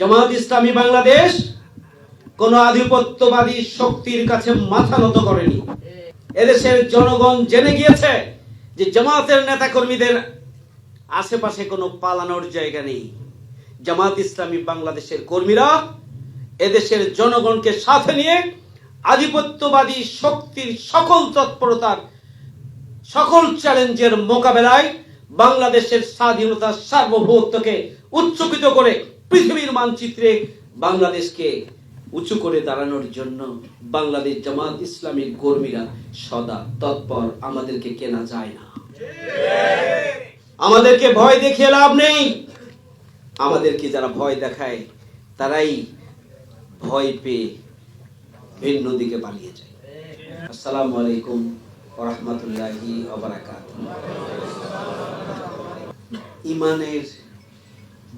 জামাত ইসলামী বাংলাদেশ কোন আধিপত্যবাদী শক্তির কাছে মাথা নত করেনি। এদেশের জনগণ জেনে গিয়েছে যে জামাতের নেতাকর্মীদের আশেপাশে কোনো পালানোর জায়গা নেই। জামাত ইসলামী বাংলাদেশের কর্মীরা এদেশের জনগণকে সাথে নিয়ে আধিপত্যবাদী শক্তির সকল তৎপরতার সকল চ্যালেঞ্জের মোকাবেলায় বাংলাদেশের স্বাধীনতার সার্বভৌমত্বকে উচ্চকিত করে পৃথিবীর মানচিত্রে বাংলাদেশকে উঁচু করে দাঁড়ানোর জন্য বাংলাদেশ জামাত ইসলামীর কর্মীরা সদা তৎপর, আমাদেরকে কেনা যায় না। আমাদেরকে ভয় দেখিয়ে লাভ নেই। আমাদেরকে যারা ভয় দেখায়, তারাই ভয় পেয়ে ভিন্ন দিকে পালিয়ে যায়। আসসালামু আলাইকুম রহমতুল্লাহি ইমানের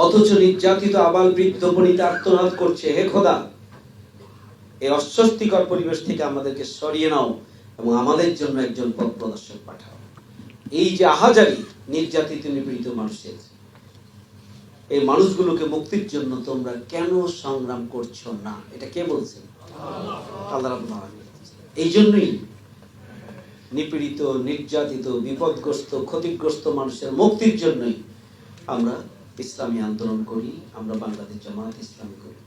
অথচ নির্যাতিত আবাল বৃদ্ধ বনিতা আর্তনাদ করছে। হে খোদা, এই অস্বস্তিকর পরিবেশ থেকে আমাদেরকে সরিয়ে নাও এবং আমাদের জন্য একজন পথ প্রদর্শক পাঠাও। এই যে আহাজারি নির্যাতিত নিপীড়িত মানুষের, এই মানুষগুলোকে মুক্তির জন্য তোমরা কেন সংগ্রাম করছ না? এটা কে বলছেন। এই জন্যই নিপীড়িত, নির্যাতিত, বিপদগ্রস্ত, ক্ষতিগ্রস্ত মানুষের মুক্তির জন্যই আমরা ইসলামী আন্দোলন করি, আমরা বাংলাদেশ জামাত ইসলামী করি।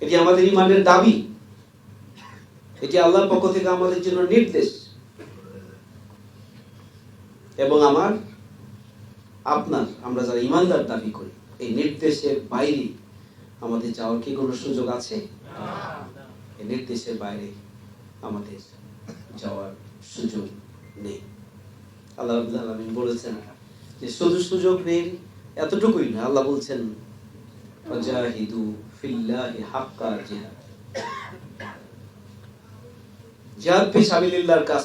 এটি আমাদের ইমানের দাবি। এটি আল্লাহর পক্ষ থেকে আমাদের জন্য নির্দেশ। এবং আমার, আপনার, আমরা যারা ইমানদার দাবি করি, এই নির্দেশের বাইরে আমাদের যাওয়ার কি কোনো সুযোগ আছে? এই নির্দেশের বাইরে আমাদের যাওয়ার সুযোগ নেই। আল্লাহ আলামিন বলেছেন যে শুধু সুযোগ নেই, এতটুকুই না। আল্লাহ বলছেন কাছ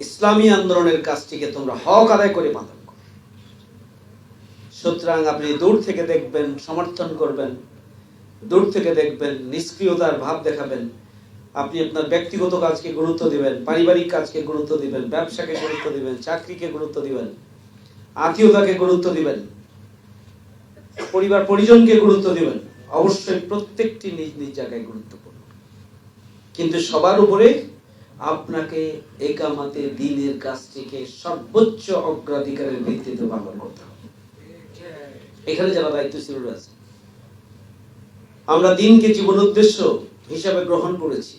ইসলামী আন্দোলনের কাজটিকে তোমরা হক আদায় করে পালন করো। সুতরাং আপনি দূর থেকে দেখবেন, সমর্থন করবেন, দূর থেকে দেখবেন, নিষ্ক্রিয়তার ভাব দেখাবেন। আপনি আপনার ব্যক্তিগত কাজকে গুরুত্ব দিবেন, পারিবারিক কাজকে গুরুত্ব দিবেন, ব্যবসাকে গুরুত্ব দিবেন, চাকরিকে গুরুত্ব দিবেন। আত্মীয়তাকে গুরুত্ব দিবেন। পরিবার পরিজনকে গুরুত্ব দিবেন। অবশ্যই প্রত্যেকটি নিজ নিজ জায়গায় গুরুত্বপূর্ণ। কিন্তু সবার উপরে আপনাকে একামাতে দিনের কাজটিকে সর্বোচ্চ অগ্রাধিকারের ভিত্তিতে পালন করতে হবে। এখানে যারা দায়িত্বশীল রয়েছে আমরা দিনকে জীবন উদ্দেশ্য হিসাবে গ্রহণ করেছি।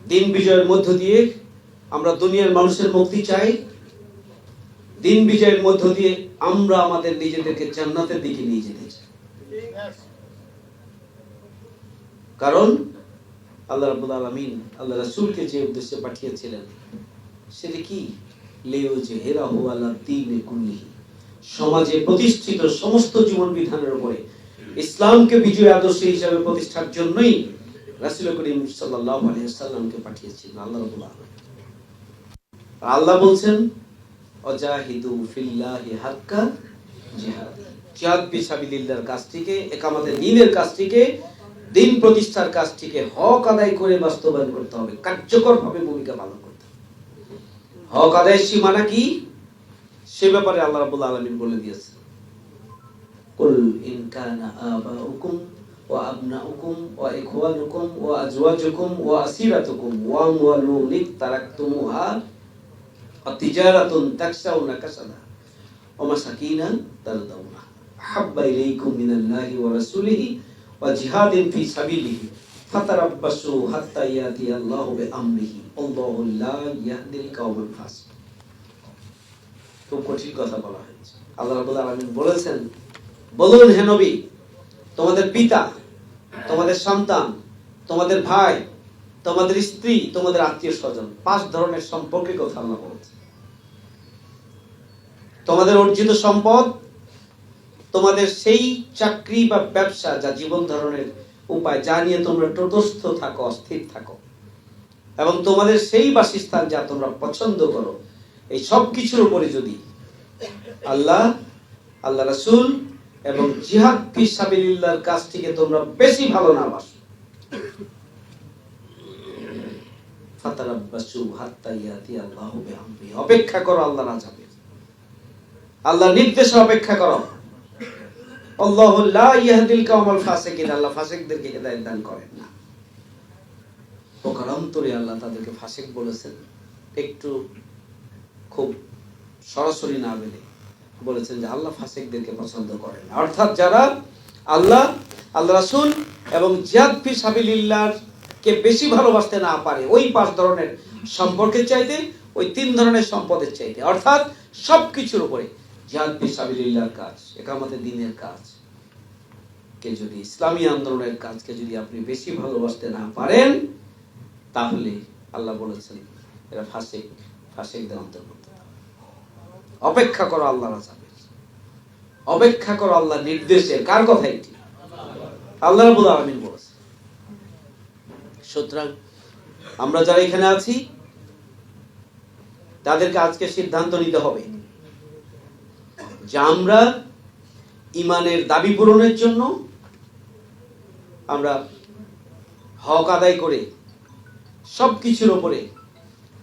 দিন বিজয়ের মধ্য দিয়ে আমরা দুনিয়ার মানুষের মুক্তি চাই দিন বিজয়ের মধ্য দিয়ে আমরা আমাদের নিজেদেরকে জান্নাতের দিকে নিয়ে যেতে চাই। কারণ আল্লাহ রাব্বুল আলামিন, আল্লাহ রাসূলকে যে উদ্দেশ্যে পাঠিয়েছিলেন, সেটা কি? লেও যে হেরা হু আল্লাহ দ্বীনে কুল্লিহি। সমাজে প্রতিষ্ঠিত সমস্ত জীবন বিধানের উপরে ইসলামকে বিজয় আদর্শ হিসাবে প্রতিষ্ঠার জন্যই রাসূল করিম সাল্লাল্লাহু আলাইহি সাল্লামকে পাঠিয়েছিলেন আল্লাহ রাব্বুল আলামিন। আল্লাহ বলছেন অজাহিদু ফিল্লাহি হাক্কা জিহাদ। জিহাদ বিসাবিলিল্লাহর একামাতের দিনের কাছ থেকে দিন প্রতিষ্ঠার কাজটিকে হক আদায় করে বাস্তবায়ন করতে হবে, কার্যকরভাবে ভূমিকা পালন করতে হবে। হক আদায়ের সীমানা কি? সে ব্যাপারে আল্লাহ রাব্বুল আলামিন বলে দিয়েছেন কুল ইন কানা আবাউকুম ওয়া আবনাউকুম ওয়া ইখওয়ানুকুম ওয়া আজওয়াজুকুম ওয়া আসিরাতুকুম ওয়া আমওয়ালুন তারাকতুমুহা অতিজারাতুন তাকসাউনা কাসাদা ওমা সাকিনান তারদাউনা আহাব্বা ইলাইকুম মিনাল্লাহি ওয়া রাসূলিহি ওয়া জিহাদিন ফি সাবিলিহি ফাতারাব্বাসু হাত্তা ইয়াতি আল্লাহু বিআমরিহি আল্লাহু লা ইয়াহদিল কাওমাল ফাসিক খুব কঠিন কথা বলা হয়েছে। আল্লাহ রাব্বুল আলামিন বলেছেন, বলুন হে নবী, তোমাদের পিতা, তোমাদের সন্তান, তোমাদের ভাই, তোমাদের স্ত্রী, তোমাদের আত্মীয় স্বজন, পাঁচ ধরনের সম্পর্কে কথা আল্লাহ বলেছে তোমাদের অর্জিত সম্পদ, তোমাদের সেই চাকরি বা ব্যবসা যা জীবন ধারণের উপায়, যা নিয়ে তোমরা তটস্থ থাকো, অস্থির থাকো। এবং তোমাদের সেই বাসস্থান যা তোমরা পছন্দ করো, এই সব কিছুর উপরে যদি আল্লাহ আল্লাহ রাসুল এবং জিহাদ ফি সাবিলিল্লাহর কাছ থেকে তোমরা বেশি ভালো না বাসো। অপেক্ষা করো আল্লাহ না যাবে আল্লাহর নির্দেশে অপেক্ষা করো। আল্লাহু ফাসিকিন, আল্লাহ ফাসিকদেরকে আল্লাহ একটু খুব সরাসরি আল্লাহ ফাসিকদেরকে পছন্দ করেন অর্থাৎ যারা আল্লাহ আল্লাহ রাসূল এবং জিহাদ ফি সাবিলিল্লাহর কে বেশি ভালোবাসতে না পারে, ওই পাঁচ ধরনের সম্পর্কের চাইতে, ওই তিন ধরনের সম্পদের চাইতে। অর্থাৎ সবকিছুর উপরে কাজ দিনের কাজ। কে যদি ইসলামী আন্দোলনের কাজকে যদি আপনি বেশি ভালোবাসতে না পারেন, তাহলে আল্লাহ বলেছেন, এরা ফাসিক, ফাসিকদের অন্তর্ভুক্ত। অপেক্ষা করো আল্লাহ অপেক্ষা করো আল্লাহ নির্দেশের কার কথা এটি? আল্লাহ রাবুল আলমিন বলেছে সুতরাং আমরা যারা এখানে আছি, তাদেরকে আজকে সিদ্ধান্ত নিতে হবে। যে আমরা ইমানের দাবি পূরণের জন্য আমরা হক আদায় করে সব কিছুর ওপরে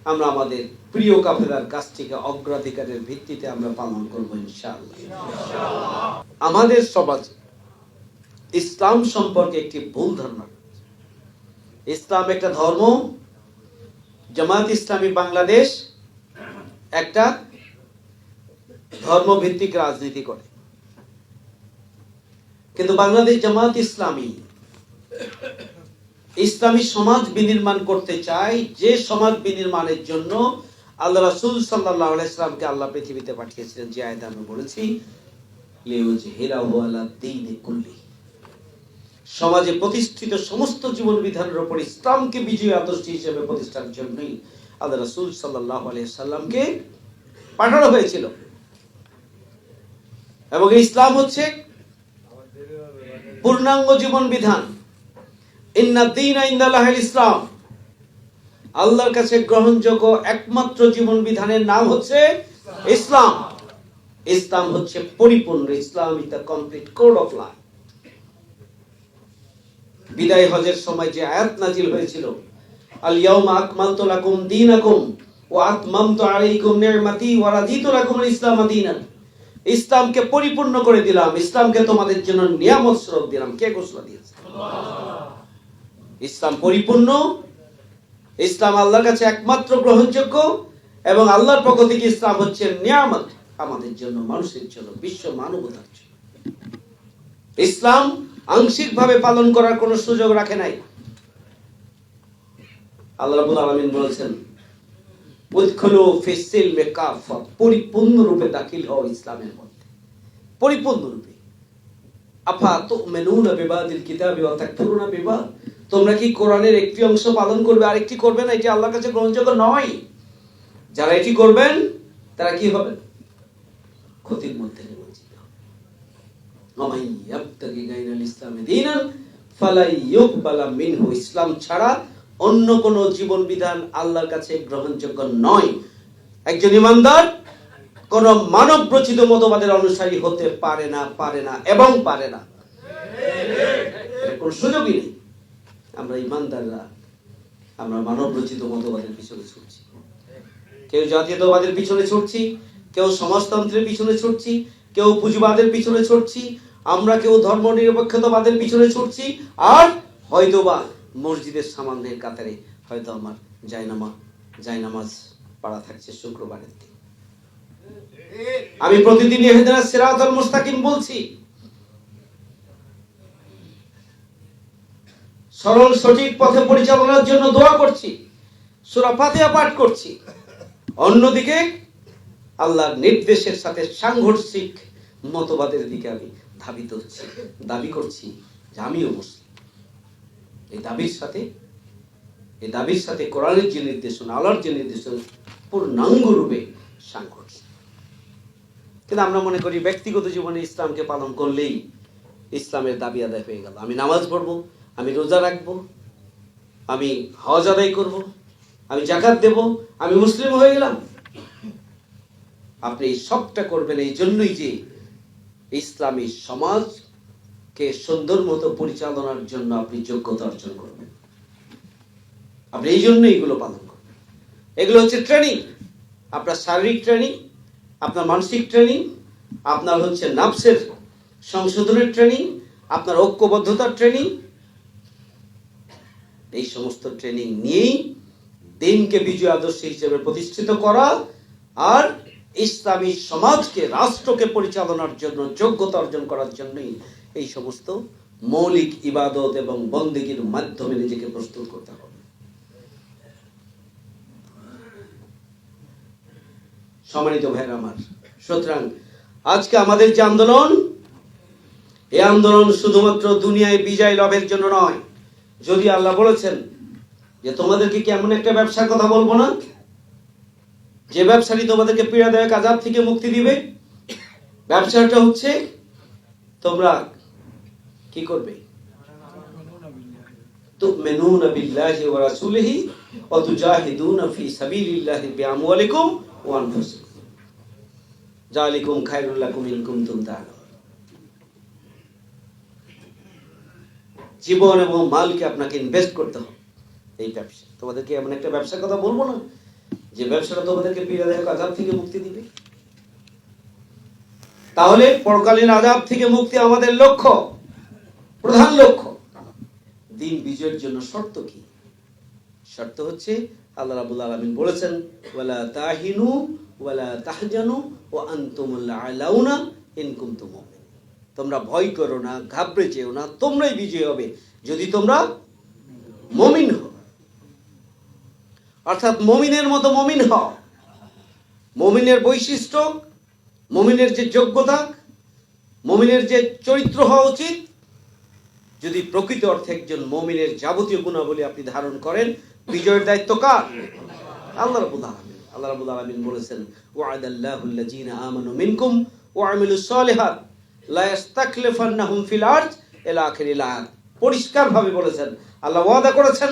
আমরা আমাদের প্রিয় কাফেলার কাছ থেকে অগ্রাধিকারের ভিত্তিতে আমরা পালন করব ইনশাআল্লাহ। আমাদের সমাজে ইসলাম সম্পর্কে একটি ভুল ধারণা। ইসলাম একটা ধর্ম জামাত ইসলামী বাংলাদেশ একটা ধর্মভিত্তিক রাজনীতি করে। কিন্তু বাংলাদেশ জামাত ইসলামী ইসলামী সমাজ বিনির্মাণ করতে চায় যে সমাজ বিনির্মাণের জন্য আল্লাহ রাসূল সাল্লাল্লাহু আলাইহি সাল্লামকে আল্লাহ পৃথিবীতে পাঠিয়েছিলেন, যে আয়াতে আমি বলেছি সমাজে প্রতিষ্ঠিত সমস্ত জীবন বিধানের উপর ইসলামকে বিজয়ী আদর্শ হিসেবে প্রতিষ্ঠার জন্যই আল্লাহ রাসূল সাল্লাল্লাহু আলাইহি সাল্লামকে পাঠানো হয়েছিল। এবং ইসলাম হচ্ছে পূর্ণাঙ্গ জীবন বিধান। ইসলাম। আল্লাহর কাছে গ্রহণযোগ্য একমাত্র জীবন বিধানের নাম হচ্ছে ইসলাম। ইসলাম হচ্ছে পরিপূর্ণ, Islam is the complete code of life বিদায় হজের সময় যে আয়াত নাজিল হয়েছিল আল ইয়াউমা আকমালতু লাকুম দীনাকুম ওয়া আতমামতু আলাইকুম নি'মাতি ওয়া রাদিতু লাকুম ইসলাম দীনান ইসলামকে পরিপূর্ণ করে দিলাম, ইসলামকে তোমাদের জন্য নিয়ামত স্বরূপ দিলাম। কে ঘোষণা দিয়েছে? ইসলাম পরিপূর্ণ, ইসলাম আল্লাহর কাছে একমাত্র গ্রহণযোগ্য এবং আল্লাহর পক্ষ থেকে ইসলাম হচ্ছে নিয়ামত আমাদের জন্য, মানুষের জন্য, বিশ্ব মানবতার জন্য। ইসলাম আংশিকভাবে পালন করার কোনো সুযোগ রাখে নাই। আল্লাহ রাব্বুল আলামিন বলেছেন পরিপূর্ণরূপে দাখিল হও ইসলামের মধ্যে। পরিপূর্ণরূপে আফা বিবাদিল কিতাবি তোমরা কি কোরআনের একটি অংশ পালন করবে করবে না? এটি আল্লাহর কাছে গ্রহণযোগ্য নয়। যারা এটি করবেন, তারা কি হবে ক্ষতির মধ্যে নিমজ্জিত। ইসলাম ছাড়া অন্য কোন জীবন বিধান আল্লাহর কাছে গ্রহণযোগ্য নয়। একজন ইমানদার কোন মানব রচিত মতবাদের অনুসারী হতে পারে না পারে না, এবং পারে না। কোন সুযোগই নেই। আমরা ইমানদাররা, আমরা মানব রচিত মতবাদের পিছনে ছুটছি। কেউ জাতীয়তাবাদের পিছনে ছুটছি, কেউ সমাজতন্ত্রের পিছনে ছুটছি, কেউ পুঁজিবাদের পিছনে ছুটছি, আমরা কেউ ধর্ম নিরপেক্ষতাবাদের পিছনে ছুটছি, আর হয়তোবা মসজিদের সামান্যের কাতারে হয়তো আমার জায়নামা, জায়নামাজ পড়া থাকছে শুক্রবারের দিন। আমি প্রতিদিন সিরাতাল মুস্তাকিম বলছি। সরল সঠিক পথে পরিচালনার জন্য দোয়া করছি, সূরা ফাতিহা পাঠ করছি। অন্যদিকে আল্লাহর নির্দেশের সাথে সাংঘর্ষিক মতবাদের দিকে আমি ধাবিত হচ্ছি, দাবি করছি যে আমিও মুসলিম। এই দাবির সাথে, এই দাবির সাথে কোরআনের যে নির্দেশনা, আল্লাহর যে নির্দেশনা, পূর্ণাঙ্গ রূপে সাংঘর্ষিক কিন্তু আমরা মনে করি ব্যক্তিগত জীবনে ইসলামকে পালন করলেই ইসলামের দাবি আদায় হয়ে গেল। আমি নামাজ পড়ব, আমি রোজা রাখব, আমি হজ আদায় করব, আমি জাকাত দেব, আমি মুসলিম হয়ে গেলাম। আপনি এই সবটা করবেন এই জন্যই যে ইসলামী সমাজকে সুন্দর মতো পরিচালনার জন্য আপনি যোগ্যতা অর্জন করবেন। আপনি এই জন্য এগুলো পালন করবেন। এগুলো হচ্ছে ট্রেনিং আপনার শারীরিক ট্রেনিং আপনার মানসিক ট্রেনিং আপনার হচ্ছে নাফসের সংশোধনের ট্রেনিং আপনার ঐক্যবদ্ধতার ট্রেনিং এই সমস্ত ট্রেনিং নিয়েই দিনকে বিজয় আদর্শ হিসেবে প্রতিষ্ঠিত করা আর ইসলামী সমাজকে, রাষ্ট্রকে পরিচালনার জন্য, যোগ্যতা অর্জন করার জন্যই এই সমস্ত মৌলিক ইবাদত এবং বন্দেগীর মাধ্যমে নিজেকে প্রস্তুত করতে হবে। সম্মানিত ভাইয়ের আমার, সুতরাং আজকে আমাদের যে আন্দোলন এই আন্দোলন শুধুমাত্র দুনিয়ায় বিজয় লাভের জন্য নয়। যদি আল্লাহ বলেছেন যে তোমাদেরকে কেমন একটা ব্যবসার কথা বলব না? যে ব্যবসাটি তোমাদেরকে পীড়া দেয় আজাব থেকে মুক্তি দিবে? ব্যবসাটা হচ্ছে তোমরা কি করবে? জীবন এবং মালকে আপনাকে ইনভেস্ট করতে হবে। এই ব্যবসা। তোমাদেরকে এমন একটা ব্যবসার কথা বলব না। যে ব্যবসাটা তোমাদেরকে পীড়া দেয় আজাব থেকে মুক্তি দিবে। তাহলে পরকালীন আজাব থেকে মুক্তি আমাদের লক্ষ্য। প্রধান লক্ষ্য। দিন বিজয়ের জন্য শর্ত কি? শর্ত হচ্ছে আল্লাহ রাবুল আলমিন বলেছেন, ওয়ালা তাহিনু, ওয়ালা তাহজানু, ও আনতুমুল আলাউনা ইন কুনতুম মুমিনিন। তোমরা ভয় করো না, ঘাবড়ে যেও না, তোমরাই বিজয় হবে যদি তোমরা মমিন হও। অর্থাৎ মমিনের মতো মমিন হও। মমিনের বৈশিষ্ট্য, মমিনের যে যোগ্যতা, মমিনের যে চরিত্র হওয়া উচিত যদি প্রকৃত অর্থে একজন মমিনের যাবতীয় গুণাবলী আপনি ধারণ করেন, বিজয়ের দায়িত্ব কার? আল্লাহ রাব্বুল আলামিন। আল্লাহ রাব্বুল আলামিন বলেছেন, ওয়াদাল্লাহু আল্লাযীনা আমানু মিনকুম ওয়া আমিলুস সালিহাত, লা ইস্তাকলিফান্নাহুম ফিল আরদ ইলা আখিরিল আয়াত। পরিষ্কার ভাবে বলেছেন। আল্লাহ ওয়াদা করেছেন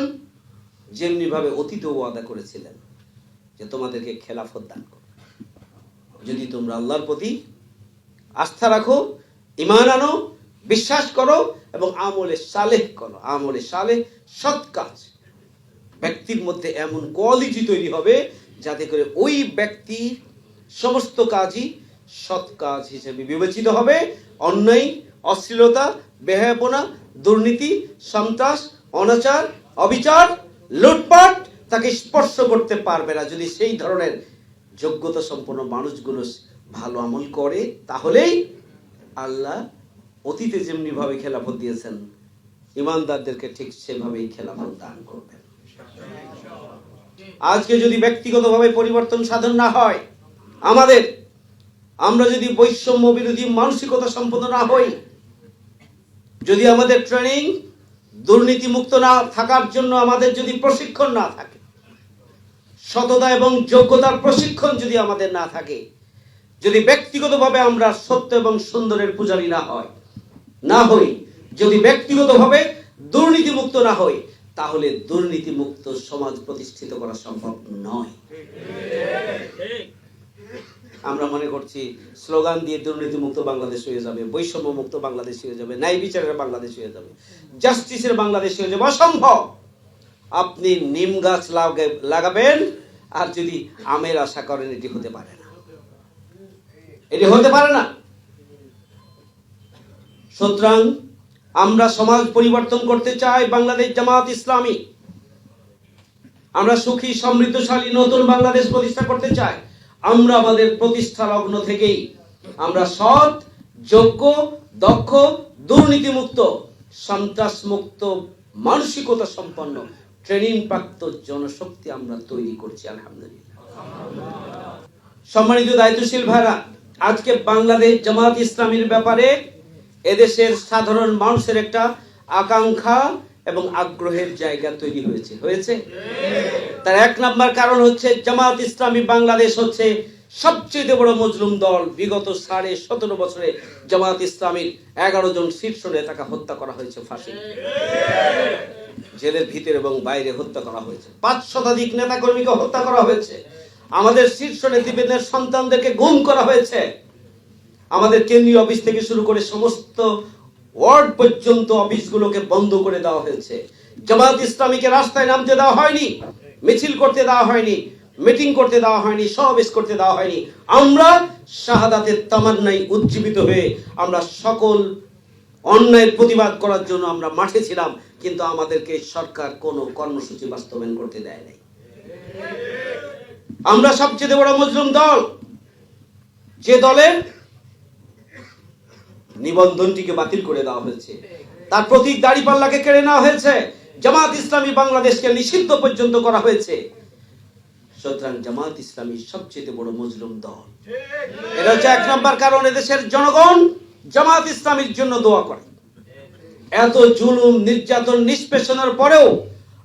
যেমনি ভাবে অতীত ওয়াদা করেছিলেন, যে তোমাদেরকে খেলাফত দান করবে। যদি তোমরা আল্লাহর প্রতি আস্থা রাখো ইমান আনো বিশ্বাস করো এবং আমলে সালেহ করো। আমলে সালেহ সৎ কাজ। ব্যক্তির মধ্যে এমন কোয়ালিটি তৈরি হবে যাতে করে ওই ব্যক্তির সমস্ত কাজই সৎ কাজ হিসেবে বিবেচিত হবে। অন্যায়, অশ্লীলতা, বেহায়াপনা, দুর্নীতি, সন্ত্রাস, অনাচার, অবিচার, লুটপাট তাকে স্পর্শ করতে পারবে না। যদি সেই ধরনের যোগ্যতা সম্পন্ন মানুষগুলো ভালো আমল করে, তাহলেই আল্লাহ অতীতে যেমনি ভাবে খেলাফত দিয়েছেন, ইমানদারদেরকে ঠিক সেভাবেই খেলাফত দান করবেন। আজকে যদি ব্যক্তিগতভাবে পরিবর্তন সাধন না হয়, আমাদের, আমরা যদি বৈষম্য বিরোধী মানসিকতা সম্পন্ন না হই, যদি আমাদের ট্রেনিং দুর্নীতি মুক্ত না থাকার জন্য আমাদের যদি প্রশিক্ষণ না থাকে, সততা এবং যোগ্যতার প্রশিক্ষণ যদি আমাদের না থাকে, যদি ব্যক্তিগতভাবে আমরা সত্য এবং সুন্দরের পূজারী না হয় না হই। যদি ব্যক্তিগতভাবে দুর্নীতি মুক্ত না হই, তাহলে দুর্নীতি মুক্ত সমাজ প্রতিষ্ঠিত করা সম্ভব নয়। আমরা মনে করছি, স্লোগান দিয়ে দুর্নীতি মুক্ত বাংলাদেশ হয়ে যাবে বৈষম্য মুক্ত বাংলাদেশ হয়ে যাবে, ন্যায় বিচারের বাংলাদেশ হয়ে যাবে, জাস্টিসের বাংলাদেশ হয়ে যাবে, অসম্ভব। আপনি নিম গাছ লাগাবে- লাগাবেন, আর যদি আমের আশা করেন, এটি হতে পারে না। এটি হতে পারে না। সুতরাং আমরা সমাজ পরিবর্তন করতে চাই বাংলাদেশ জামাত ইসলামী। আমরা সুখী, সমৃদ্ধশালী, নতুন বাংলাদেশ প্রতিষ্ঠা করতে চাই। আমরা আমাদের প্রতিষ্ঠা লগ্ন থেকেই আমরা সৎ, যোগ্য, দক্ষ, দুর্নীতিমুক্ত সন্ত্রাস মুক্ত মানসিকতা সম্পন্ন ট্রেনিং প্রাপ্ত জনশক্তি আমরা তৈরি করছি, আলহামদুলিল্লাহ। সম্মানিত দায়িত্বশীল ভাইরা, আজকে বাংলাদেশ জামাত ইসলামীর ব্যাপারে এদেশের সাধারণ মানুষের একটা আকাঙ্ক্ষা এবং আগ্রহের জায়গা তৈরি হয়েছে হয়েছে? তার এক নাম্বার কারণ হচ্ছে জামাত ইসলামী বাংলাদেশ হচ্ছে সবচেয়ে বড় মজলুম দল। বিগত সাড়ে সতেরো বছরে জামাত ইসলামীর এগারো জন শীর্ষ নেতাকে হত্যা করা হয়েছে ফাঁসি। জেলের ভিতরে এবং বাইরে হত্যা করা হয়েছে। পাঁচ শতাধিক নেতা কর্মীকে হত্যা করা হয়েছে। আমাদের শীর্ষ নেতৃবৃন্দের সন্তানদেরকে গুম করা হয়েছে। আমাদের কেন্দ্রীয় অফিস থেকে শুরু করে সমস্ত ওয়ার্ড পর্যন্ত অফিসগুলোকে বন্ধ করে দেওয়া হয়েছে। জামাত ইসলামীকে রাস্তায় নামতে দেওয়া হয়নি, মিছিল করতে দেওয়া হয়নি, মিটিং করতে দেওয়া হয়নি, সমাবেশ করতে দেওয়া হয়নি। আমরা শাহাদাতের তামান্নায় উজ্জীবিত হয়ে আমরা সকল অন্যায়ের প্রতিবাদ করার জন্য আমরা মাঠে ছিলাম, কিন্তু আমাদেরকে সরকার কোনো কর্মসূচি বাস্তবায়ন করতে দেয় নাই। আমরা সবচেয়ে বড় মুসলিম দল, যে দলের নিবন্ধনটিকে বাতিল করে দেওয়া হয়েছে। তার প্রতীক দাড়িপাল্লাকে কেড়ে নেওয়া হয়েছে। জামাত ইসলামী বাংলাদেশকে নিষিদ্ধ পর্যন্ত করা হয়েছে। সুতরাং জামাত ইসলামী সবচেয়ে বড় মজলুম দল। এটা হচ্ছে এক নম্বর কারণ এদেশের জনগণ জামাত ইসলামীর জন্য দোয়া করে। এত জুলুম, নির্যাতন, নিষ্পেষণের পরেও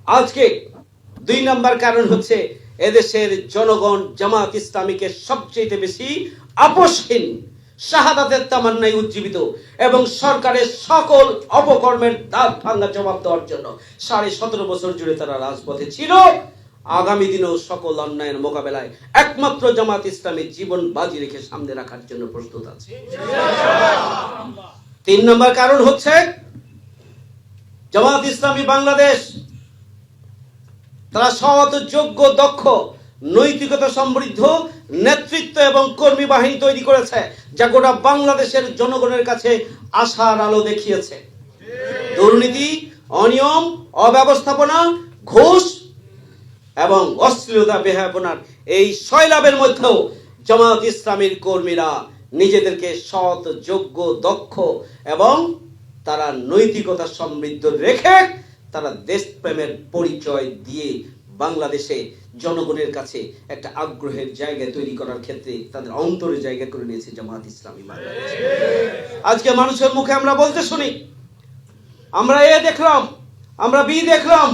আজকে দুই নম্বর কারণ হচ্ছে এদেশের জনগণ জামাত ইসলামীকে সবচেয়ে বেশি আপোষহীন। শাহাদাতের তামান্নায় উজ্জীবিত এবং সরকারের সকল অপকর্মের দাঁত ভাঙ্গা জবাব দেওয়ার জন্য সাড়ে সতেরো বছর জুড়ে তারা রাজপথে ছিল। আগামী দিনেও সকল অন্যায়ের মোকাবেলায় একমাত্র জামাত ইসলামী জীবন বাজি রেখে সামনে রাখার জন্য প্রস্তুত আছে। তিন নম্বর কারণ হচ্ছে জামাত ইসলামী বাংলাদেশ, তারা সৎ, যোগ্য, দক্ষ নৈতিকতা সমৃদ্ধ, নেতৃত্ব এবং কর্মী বাহিনী তৈরি করেছে, যা গোটা বাংলাদেশের জনগণের কাছে আশার আলো দেখিয়েছে। দুর্নীতি, অনিয়ম, অব্যবস্থাপনা, ঘুষ এবং অশ্লীলতা বেহাপনার এই শৈলাবের মধ্যেও জামাত ইসলামীর কর্মীরা নিজেদেরকে সৎ, যোগ্য, দক্ষ এবং তারা নৈতিকতা সমৃদ্ধ রেখে তারা দেশপ্রেমের পরিচয় দিয়ে বাংলাদেশে জনগণের কাছে একটা আগ্রহের জায়গা তৈরি করার ক্ষেত্রে তাদের অন্তরে জায়গা করে নিয়েছে জামাত ইসলামী বাংলাদেশ। আজকে মানুষের মুখে আমরা বলতে শুনি, আমরা এ দেখলাম, আমরা বি দেখলাম,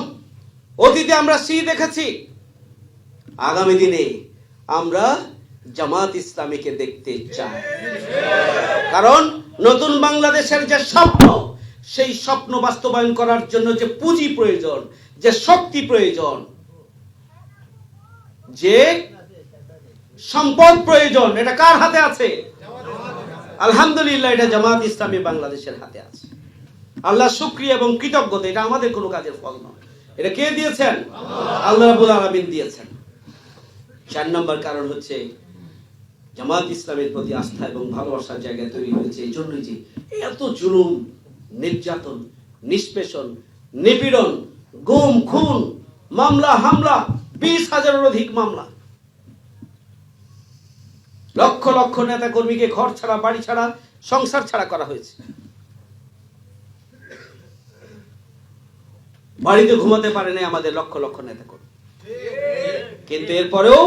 অতীতে আমরা সি দেখেছি। আগামী দিনে আমরা জামাত ইসলামীকে দেখতে চাই। কারণ নতুন বাংলাদেশের যে স্বপ্ন, সেই স্বপ্ন বাস্তবায়ন করার জন্য যে পুঁজি প্রয়োজন, যে শক্তি প্রয়োজন যে সম্পদ প্রয়োজন, এটা কার হাতে আছে? আলহামদুলিল্লাহ, এটা জামাত ইসলামী বাংলাদেশের হাতে আছে। আল্লাহ শুক্রিয়া এবং কৃতজ্ঞতা, এটা আমাদের কোনো কাজের ফল নয়। এটা কে দিয়েছেন? আল্লাহ রাবুল আলমিন দিয়েছেন। চার নম্বর কারণ হচ্ছে, জামাত ইসলামের প্রতি আস্থা এবং ভালোবাসার জায়গা তৈরি হয়েছে। এই জন্যই যে এত জুলুম, নির্যাতন, নিষ্পেষণ, নিপীড়ন, গুম, খুন, মামলা, হামলা বিশ হাজারের অধিক মামলা। লক্ষ লক্ষ নেতা কর্মীকে ঘর ছাড়া, বাড়ি ছাড়া, সংসার ছাড়া করা হয়েছে। বাড়িতে ঘুমাতে পারে না আমাদের লক্ষ লক্ষ নেতা কর্মী কিন্তু এরপরেও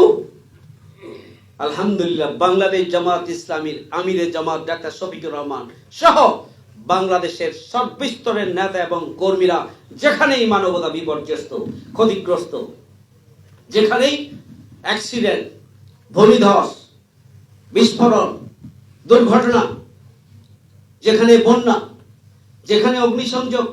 আলহামদুলিল্লাহ বাংলাদেশ জামাত ইসলামীর আমিরের জামাত ডাক্তার শফিকুর রহমান সহ বাংলাদেশের সর্বস্তরের নেতা এবং কর্মীরা যেখানেই মানবতা বিপর্যস্ত, ক্ষতিগ্রস্ত যেখানেই অ্যাক্সিডেন্ট, ভূমিধস, বিস্ফোরণ, দুর্ঘটনা, যেখানে বন্যা, যেখানে অগ্নিসংযোগ,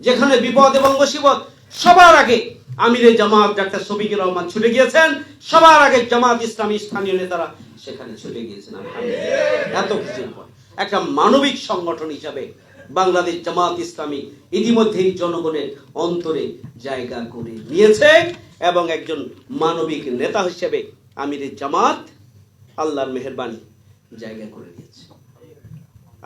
যেখানে বিপদ এবং মুসিবত, সবার আগে আমিরে জামাত ডাক্তার শফিকুর রহমান ছুটে গিয়েছেন। সবার আগে জামাত ইসলামী স্থানীয় নেতারা সেখানে ছুটে গিয়েছেন এত কিছুর পর। একটা মানবিক সংগঠন হিসাবে বাংলাদেশ জামাত ইসলামী ইতিমধ্যেই জনগণের অন্তরে জায়গা করে নিয়েছে। এবং একজন মানবিক নেতা হিসেবে আমিরে জামাত আল্লাহর মেহরবানি জায়গা করে দিয়েছে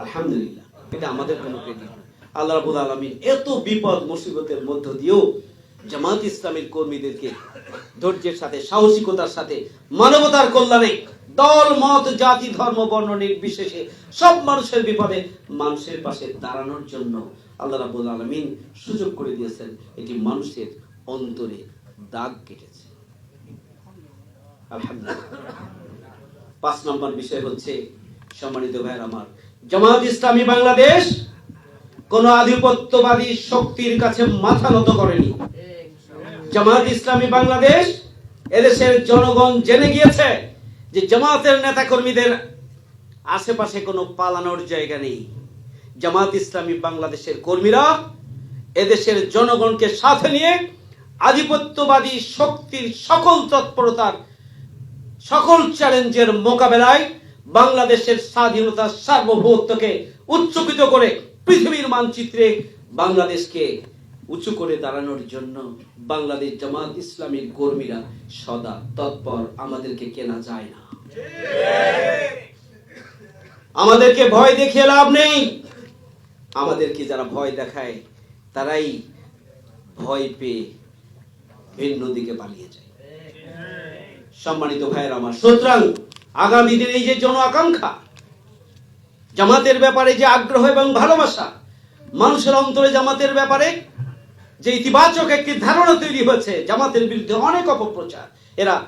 আলহামদুলিল্লাহ, এটা আমাদের কোনো ক্রেডিট আল্লাহ রাবুল আলমিন এত বিপদ, মুসিবতের মধ্য দিয়েও জামাত ইসলামের কর্মীদেরকে ধৈর্যের সাথে, সাহসিকতার সাথে, মানবতার কল্যাণে দল, মত, জাতি, ধর্ম, বর্ণ নির্বিশেষে সব মানুষের বিপদে মানুষের পাশে দাঁড়ানোর জন্য আল্লাহ রাবুল আলমিন সুযোগ করে দিয়েছেন। এটি মানুষের অন্তরে দাগ কেটেছে। পাঁচ নম্বর বিষয় হচ্ছে, সম্মানিত ভাইয়ের আমার জামাত ইসলামী বাংলাদেশ কোন আধিপত্যবাদী শক্তির কাছে মাথা নত করেনি। জামাত ইসলামী বাংলাদেশ এদেশের জনগণ জেনে গিয়েছে যে জামাতের নেতাকর্মীদের আশেপাশে কোনো পালানোর জায়গা নেই। জামাত ইসলামী বাংলাদেশের কর্মীরা এদেশের জনগণকে সাথে নিয়ে আধিপত্যবাদী শক্তির সকল তৎপরতার সকল চ্যালেঞ্জের মোকাবেলায় বাংলাদেশের স্বাধীনতার সার্বভৌমত্বকে উচ্চকিত করে পৃথিবীর মানচিত্রে বাংলাদেশকে উঁচু করে দাঁড়ানোর জন্য বাংলাদেশ জামাত ইসলামীর কর্মীরা সদা তৎপর, আমাদেরকে কেনা যায় না। আমাদেরকে ভয় দেখিয়ে লাভ নেই। আমাদেরকে যারা ভয় দেখায়, তারাই ভয় পেয়ে ভিন্ন দিকে পালিয়ে যায়। সম্মানিত ভাইয়ের আমার, সুতরাং আগামী দিনে যে জন আকাঙ্ক্ষা, জামাতের ব্যাপারে যে আগ্রহ এবং ভালোবাসা, মানুষের অন্তরে জামাতের ব্যাপারে যে ইতিবাচক একটি ধারণা তৈরি হয়েছে, জামাতের বিরুদ্ধে অনেক অপপ্রচার। এরা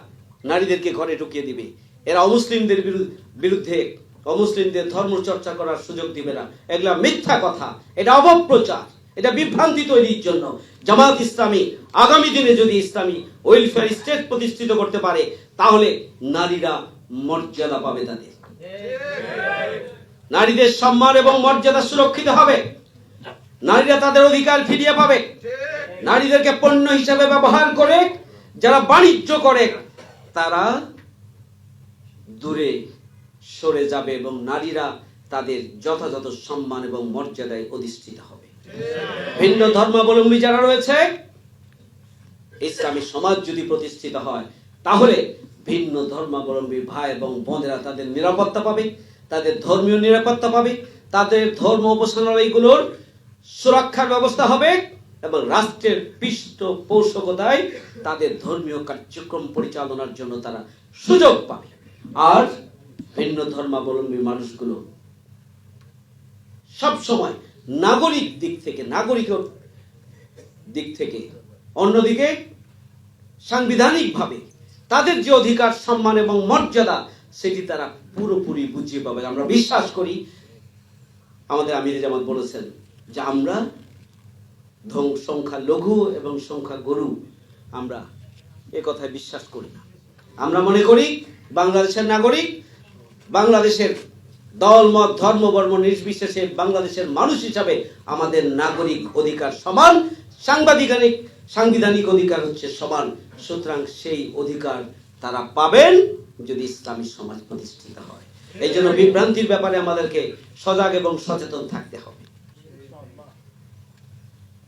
নারীদেরকে ঘরে ঢুকিয়ে দিবে। এরা অমুসলিমদের বিরু- বিরুদ্ধে অমুসলিমদের ধর্ম চর্চা করার সুযোগ দিবে না। এগুলা মিথ্যা কথা, এটা অপপ্রচার। এটা বিভ্রান্তি তৈরির জন্য। জামাত ইসলামী আগামী দিনে যদি ইসলামী ওয়েলফেয়ার স্টেট প্রতিষ্ঠিত করতে পারে, তাহলে নারীরা মর্যাদা পাবে তাদের। নারীদের সম্মান এবং মর্যাদা সুরক্ষিত হবে। নারীরা তাদের অধিকার ফিরিয়ে পাবে। নারীদেরকে পণ্য হিসাবে ব্যবহার করে, যারা বাণিজ্য করে, তারা দূরে সরে যাবে এবং নারীরা তাদের যথাযথ সম্মান এবং মর্যাদায় অধিষ্ঠিত হবে। ভিন্ন ধর্মাবলম্বী যারা রয়েছে, ইসলামী সমাজ যদি প্রতিষ্ঠিত হয়, তাহলে ভিন্ন ধর্মাবলম্বী ভাই এবং বোনেরা তাদের নিরাপত্তা পাবে, তাদের ধর্মীয় নিরাপত্তা পাবে, তাদের ধর্ম উপাসনালয়গুলোর সুরক্ষার ব্যবস্থা হবে এবং রাষ্ট্রের পৃষ্ঠপোষকতায় তাদের ধর্মীয় কার্যক্রম পরিচালনার জন্য তারা সুযোগ পাবে। আর ভিন্ন ধর্মাবলম্বী মানুষগুলো সব সময় নাগরিক দিক থেকে নাগরিক দিক থেকে। অন্যদিকে, সাংবিধানিকভাবে তাদের যে অধিকার, সম্মান এবং মর্যাদা, সেটি তারা পুরোপুরি বুঝিয়ে পাবে। আমরা বিশ্বাস করি, আমাদের আমির জামাত বলেছেন যে আমরা সংখ্যা লঘু এবং সংখ্যা গরু, আমরা এ কথায় বিশ্বাস করি না। আমরা মনে করি, বাংলাদেশের নাগরিক, বাংলাদেশের দল, মত, ধর্ম, বর্ম নির্বিশেষে বাংলাদেশের মানুষ হিসাবে আমাদের নাগরিক অধিকার সমান, সাংবাদিকানিক, সাংবিধানিক অধিকার হচ্ছে সমান। সুতরাং সেই অধিকার তারা পাবেন যদি ইসলামী সমাজ প্রতিষ্ঠিত হয়। এই জন্য বিভ্রান্তির ব্যাপারে আমাদেরকে সজাগ এবং সচেতন থাকতে হবে।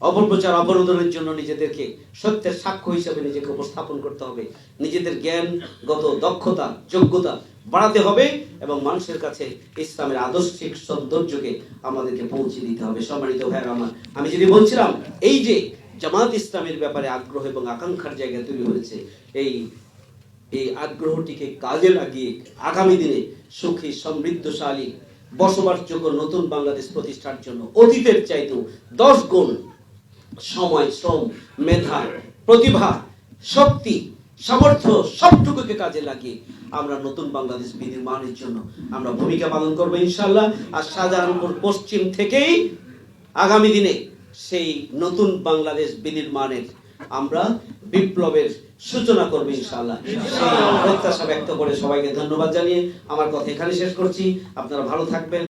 অপপ্রচার অবরোধনের জন্য নিজেদেরকে সত্যের সাক্ষ্য হিসেবে নিজেকে উপস্থাপন করতে হবে। নিজেদের জ্ঞানগত দক্ষতা, যোগ্যতা বাড়াতে হবে এবং মানুষের কাছে ইসলামের আদর্শিক সৌন্দর্যকে আমাদেরকে পৌঁছে দিতে হবে। সম্মানিত ভাইয়ের আমার, আমি যদি বলছিলাম, এই যে জামাত ইসলামের ব্যাপারে আগ্রহ এবং আকাঙ্ক্ষার জায়গা তৈরি হয়েছে, এই এই আগ্রহটিকে কাজে লাগিয়ে আগামী দিনে সুখী, সমৃদ্ধশালী, বসবাসযোগ্য নতুন বাংলাদেশ প্রতিষ্ঠার জন্য অতীতের চাইতেও দশ গুণ সময়, শ্রম, মেধা, প্রতিভা, শক্তি, সামর্থ্য সবটুকুকে কাজে লাগিয়ে আমরা নতুন বাংলাদেশ বিনির্মাণের জন্য আমরা ভূমিকা পালন করব ইনশাল্লাহ আর শাহজাহানপুর পশ্চিম থেকেই আগামী দিনে সেই নতুন বাংলাদেশ বিনির্মাণের আমরা বিপ্লবের সূচনা করব ইনশাল্লাহ প্রত্যাশা ব্যক্ত করে সবাইকে ধন্যবাদ জানিয়ে আমার কথা এখানে শেষ করছি। আপনারা ভালো থাকবেন।